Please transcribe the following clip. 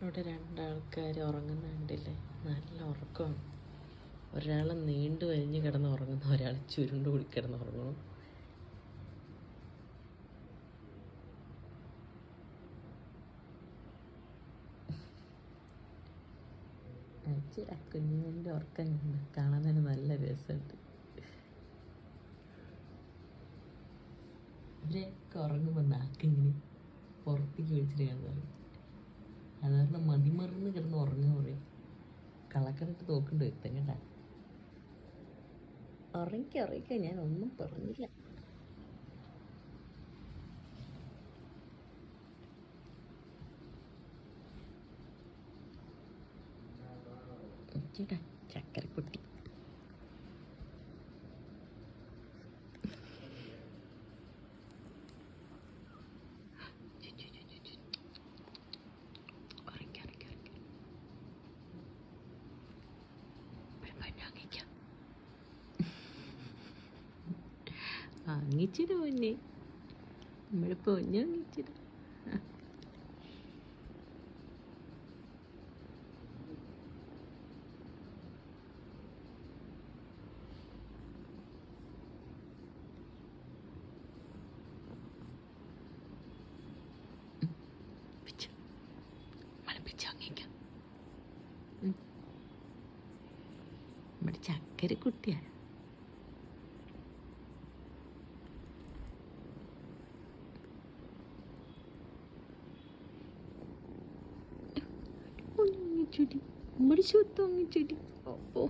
ഇവിടെ രണ്ടാൾക്കാർ ഉറങ്ങുന്ന കണ്ടില്ലേ? നല്ല ഉറക്കമാണ് ഒരാൾ നീണ്ടു വലിഞ്ഞ് കിടന്ന് ഉറങ്ങുന്നു ഒരാൾ ചുരുണ്ട് കൂടി കിടന്ന് അച്ഛടാ കുഞ്ഞിന്റെ ഉറക്കം കണ്ട് കാണാൻ തന്നെ നല്ല രസമുണ്ട്. ഇവരൊക്കെ ഉറങ്ങുമ്പോൾ നാക്കിങ്ങനെ പുറത്തേക്ക് വിളിച്ചിട്ട് കിടന്നു പറയും അതുകാരണം മതിമറന്ന് കിടന്ന് ഉറങ്ങുക പറയും. കളക്കറിട്ട് തോക്കുണ്ട് വ്യക്തം ഉറങ്ങിക്ക ഉറങ്ങിക്ക ഞാൻ ഒന്നും പറഞ്ഞില്ല ചേട്ടാ ചക്കരക്കുട്ടി. വാങ്ങിച്ചിട്ട് പൊന്നെ. നമ്മൾ പൊന്ന് വാങ്ങിച്ചിട്ട് ചക്കര കുട്ടിയാണ് ഒന്നിച്ചെടി നമ്മുടെ സ്വത്ത് ഒന്നിച്ചെടി ഓ.